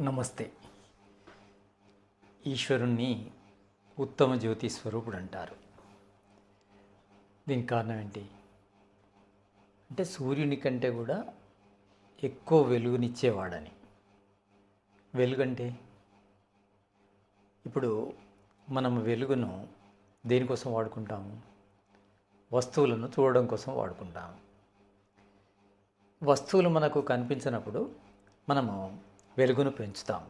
నమస్తే. ఈశ్వరుణ్ణి ఉత్తమ జ్యోతి స్వరూపుడు అంటారు. దీనికి కారణం ఏంటి? అంటే సూర్యుని కంటే కూడా ఎక్కువ వెలుగునిచ్చేవాడని. వెలుగంటే? ఇప్పుడు మనం వెలుగును దేనికోసం వాడుకుంటాము? వస్తువులను చూడడం కోసం వాడుకుంటాము. వస్తువులు మనకు కనిపించినప్పుడు మనము వెలుగును పెంచుతాం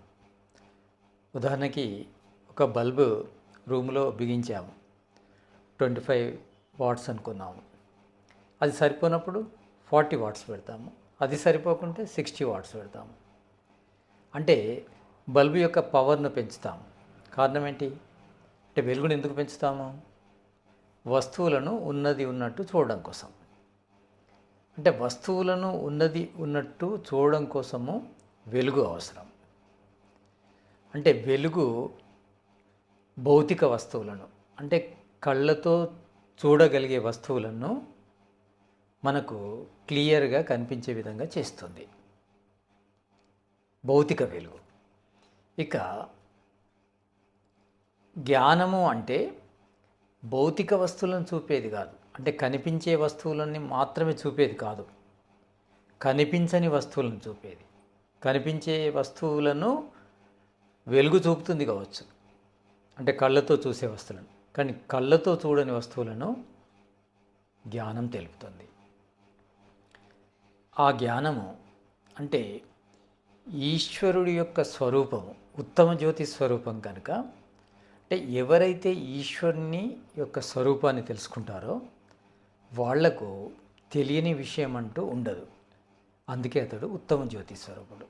ఉదాహరణకి ఒక బల్బు రూమ్లో బిగించాము. ట్వంటీ ఫైవ్ వాట్స్ అనుకున్నాము. అది సరిపోనప్పుడు ఫార్టీ వాట్స్ పెడతాము. అది సరిపోకుంటే సిక్స్టీ వాట్స్ పెడతాము. అంటే బల్బు యొక్క పవర్ను పెంచుతాము. కారణం ఏంటి? అంటే వెలుగును ఎందుకు పెంచుతాము? వస్తువులను ఉన్నది ఉన్నట్టు చూడడం కోసం. అంటే వస్తువులను ఉన్నది ఉన్నట్టు చూడడం కోసము వెలుగు అవసరం. అంటే వెలుగు భౌతిక వస్తువులను అంటే కళ్ళతో చూడగలిగే వస్తువులను మనకు క్లియర్గా కనిపించే విధంగా చేస్తుంది. భౌతిక వెలుగు. ఇక జ్ఞానము అంటే భౌతిక వస్తువులను చూపేది కాదు. అంటే కనిపించే వస్తువులని మాత్రమే చూపేది కాదు. కనిపించని వస్తువులను చూపేది. కనిపించే వస్తువులను వెలుగు చూపుతుంది కావచ్చు. అంటే కళ్ళతో చూసే వస్తువులను. కానీ కళ్ళతో చూడని వస్తువులను జ్ఞానం తెలుపుతుంది. ఆ జ్ఞానము అంటే ఈశ్వరుడి యొక్క స్వరూపము ఉత్తమ జ్యోతి స్వరూపం కనుక అంటే ఎవరైతే ఈశ్వరుని యొక్క స్వరూపాన్ని తెలుసుకుంటారో వాళ్ళకు తెలియని విషయం అంటూ ఉండదు. అందుకే అతడు ఉత్తమ జ్యోతి స్వరూపుడు.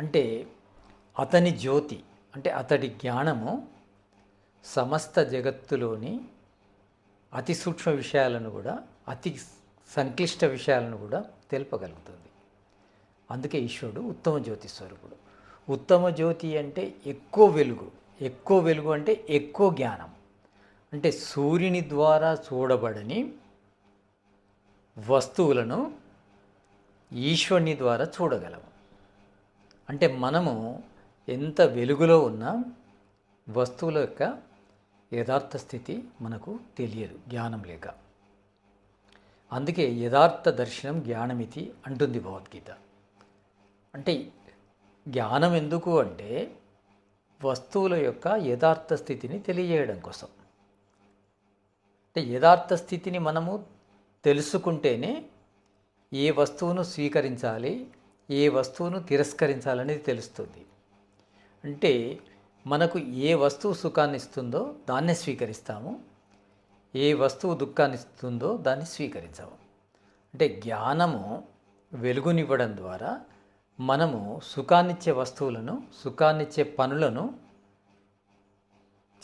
అంటే అతని జ్యోతి అంటే అతడి జ్ఞానము సమస్త జగత్తులోని అతి సూక్ష్మ విషయాలను కూడా అతి సంక్లిష్ట విషయాలను కూడా తెలుపగలుగుతుంది. అందుకే ఈశ్వరుడు ఉత్తమ జ్యోతి స్వరూపుడు. ఉత్తమ జ్యోతి అంటే ఎక్కువ వెలుగు ఎక్కువ వెలుగు అంటే ఎక్కువ జ్ఞానం. అంటే సూర్యుని ద్వారా చూడబడని వస్తువులను ఈశ్వరుని ద్వారా చూడగలము. అంటే మనము ఎంత వెలుగులో ఉన్నా వస్తువుల యొక్క యథార్థ స్థితి మనకు తెలియదు జ్ఞానం లేక. అందుకే యథార్థ దర్శనం జ్ఞానమితి అంటుంది భగవద్గీత. అంటే జ్ఞానం ఎందుకు అంటే వస్తువుల యొక్క యథార్థ స్థితిని తెలియజేయడం కోసం. అంటే యథార్థ స్థితిని మనము తెలుసుకుంటేనే ఏ వస్తువును స్వీకరించాలి ఏ వస్తువును తిరస్కరించాలనేది తెలుస్తుంది. అంటే మనకు ఏ వస్తువు సుఖాన్ని ఇస్తుందో దాన్నే స్వీకరిస్తాము. ఏ వస్తువు దుఃఖాన్ని ఇస్తుందో దాన్ని స్వీకరించాము. అంటే జ్ఞానము వెలుగునివ్వడం ద్వారా మనము సుఖాన్నిచ్చే వస్తువులను సుఖాన్నిచ్చే పనులను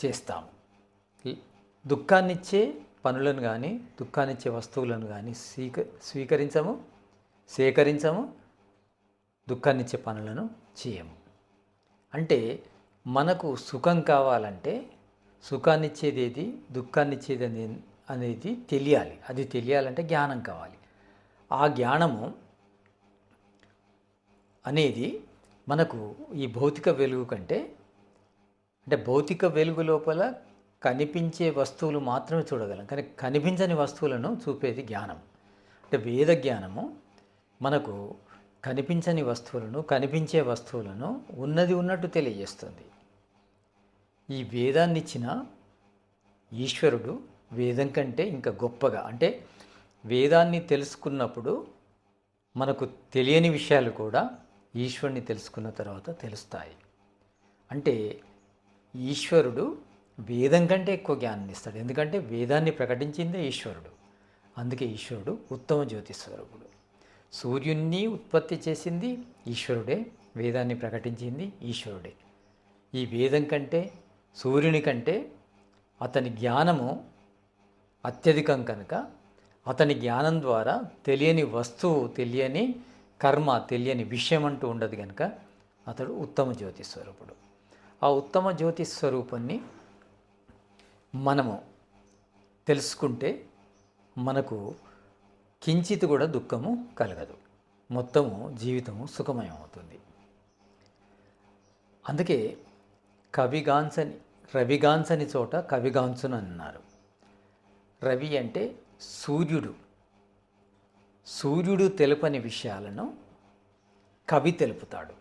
చేస్తాము. దుఃఖాన్నిచ్చే పనులను కానీ దుఃఖాన్నిచ్చే వస్తువులను కానీ స్వీక స్వీకరించము సేకరించము దుఃఖాన్నిచ్చే పనులను చేయము. అంటే మనకు సుఖం కావాలంటే సుఖాన్నిచ్చేది ఏది దుఃఖాన్నిచ్చేది అనే అనేది తెలియాలి. అది తెలియాలంటే జ్ఞానం కావాలి. ఆ జ్ఞానము అనేది మనకు ఈ భౌతిక వెలుగు కంటే అంటే భౌతిక వెలుగు లోపల కనిపించే వస్తువులు మాత్రమే చూడగలం. కానీ కనిపించని వస్తువులను చూపేది జ్ఞానం. అంటే వేద జ్ఞానము మనకు కనిపించని వస్తువులను కనిపించే వస్తువులను ఉన్నది ఉన్నట్టు తెలియజేస్తుంది. ఈ వేదాన్ని ఇచ్చిన ఈశ్వరుడు వేదం కంటే ఇంకా గొప్పగా అంటే వేదాన్ని తెలుసుకున్నప్పుడు మనకు తెలియని విషయాలు కూడా ఈశ్వరుని తెలుసుకున్న తర్వాత తెలుస్తాయి. అంటే ఈశ్వరుడు వేదం కంటే ఎక్కువ జ్ఞానాన్ని ఇస్తాడు ఎందుకంటే వేదాన్ని ప్రకటించిందే ఈశ్వరుడు. అందుకే ఈశ్వరుడు ఉత్తమ జ్యోతి స్వరూపుడు. సూర్యుణ్ణి ఉత్పత్తి చేసింది ఈశ్వరుడే వేదాన్ని ప్రకటించింది ఈశ్వరుడే. ఈ వేదం కంటే సూర్యుని కంటే అతని జ్ఞానము అత్యధికం కనుక అతని జ్ఞానం ద్వారా తెలియని వస్తువు తెలియని కర్మ తెలియని విషయం అంటూ ఉండదు కనుక అతడు ఉత్తమ జ్యోతి స్వరూపుడు. ఆ ఉత్తమ జ్యోతి స్వరూపాన్ని మనము తెలుసుకుంటే మనకు కించిత్ కూడా దుఃఖము కలగదు. మొత్తము జీవితము సుఖమయం అవుతుంది అందుకే కవిగాంచని రవిగాంచని చోట కవిగాంచును అన్నారు. రవి అంటే సూర్యుడు. సూర్యుడు తెలుపని విషయాలను కవి తెలుపుతాడు.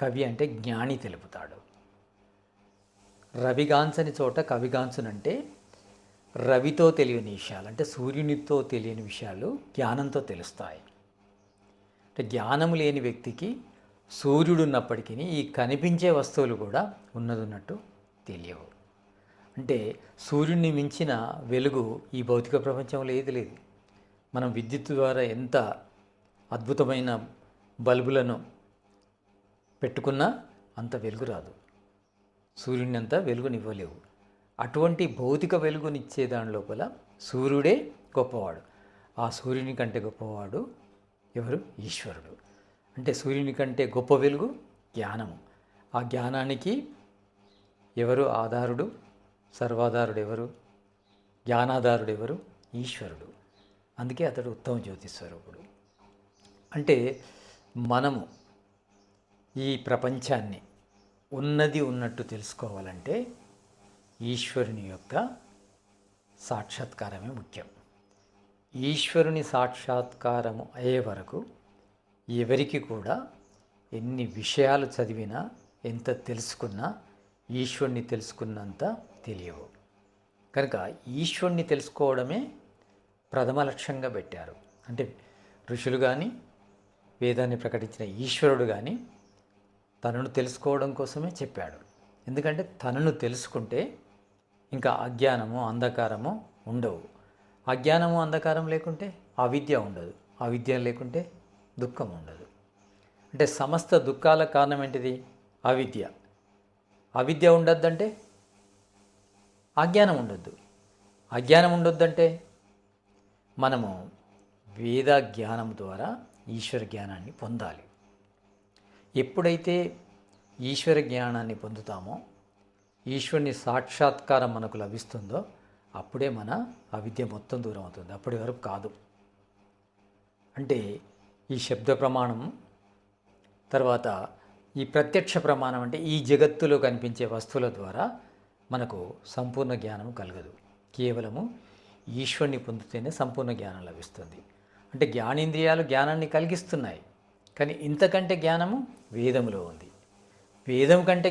కవి అంటే జ్ఞాని తెలుపుతాడు. రవిగాంచని చోట కవిగాంచునంటే రవితో తెలియని విషయాలు అంటే సూర్యునితో తెలియని విషయాలు జ్ఞానంతో తెలుస్తాయి. అంటే జ్ఞానం లేని వ్యక్తికి సూర్యుడు ఉన్నప్పటికీ ఈ కనిపించే వస్తువులు కూడా ఉన్నదన్నట్టు తెలియవు. అంటే సూర్యుడిని మించిన వెలుగు ఈ భౌతిక ప్రపంచంలో ఏది లేదు. మనం విద్యుత్ ద్వారా ఎంత అద్భుతమైన బల్బులను పెట్టుకున్నా అంత వెలుగు రాదు. సూర్యుని అంత వెలుగునివ్వలేవు. అటువంటి భౌతిక వెలుగునిచ్చే దాని లోపల సూర్యుడే గొప్పవాడు. ఆ సూర్యుని కంటే గొప్పవాడు ఎవరు? ఈశ్వరుడు. అంటే సూర్యుని కంటే గొప్ప వెలుగు జ్ఞానము. ఆ జ్ఞానానికి ఎవరు ఆధారుడు? సర్వాధారుడు ఎవరు జ్ఞానాధారుడు ఎవరు ఈశ్వరుడు. అందుకే అతడు ఉత్తమ జ్యోతి స్వరూపుడు. అంటే మనము ఈ ప్రపంచాన్ని ఉన్నది ఉన్నట్టు తెలుసుకోవాలంటే ఈశ్వరుని యొక్క సాక్షాత్కారమే ముఖ్యం. ఈశ్వరుని సాక్షాత్కారము అయ్యే వరకు ఎవరికి కూడా ఎన్ని విషయాలు చదివినా ఎంత తెలుసుకున్నా ఈశ్వరుని తెలుసుకున్నంత తెలియవు. కనుక ఈశ్వరుని తెలుసుకోవడమే ప్రథమ లక్ష్యంగా పెట్టారు. అంటే ఋషులు కానీ వేదాన్ని ప్రకటించిన ఈశ్వరుడు కానీ తనను తెలుసుకోవడం కోసమే చెప్పాడు. ఎందుకంటే తనను తెలుసుకుంటే ఇంకా అజ్ఞానము అంధకారము ఉండవు. అజ్ఞానము అంధకారం లేకుంటే అవిద్య ఉండదు. అవిద్య లేకుంటే దుఃఖం ఉండదు. అంటే సమస్త దుఃఖాల కారణం ఏంటిది? అవిద్య. అవిద్య ఉండొద్దంటే అజ్ఞానం ఉండొద్దు. అజ్ఞానం ఉండొద్దంటే మనము వేద జ్ఞానం ద్వారా ఈశ్వర జ్ఞానాన్ని పొందాలి. ఎప్పుడైతే ఈశ్వర జ్ఞానాన్ని పొందుతామో ఈశ్వరుని సాక్షాత్కారం మనకు లభిస్తుందో అప్పుడే మన అవిద్య మొత్తం దూరం అవుతుంది అప్పటి వరకు కాదు. అంటే ఈ శబ్ద ప్రమాణం తర్వాత ఈ ప్రత్యక్ష ప్రమాణం అంటే ఈ జగత్తులో కనిపించే వస్తువుల ద్వారా మనకు సంపూర్ణ జ్ఞానం కలగదు. కేవలము ఈశ్వరుని పొందితేనే సంపూర్ణ జ్ఞానం లభిస్తుంది. అంటే జ్ఞానేంద్రియాలు జ్ఞానాన్ని కలిగిస్తున్నాయి. కానీ ఇంతకంటే జ్ఞానము వేదములో ఉంది. వేదం కంటే జ్ఞానం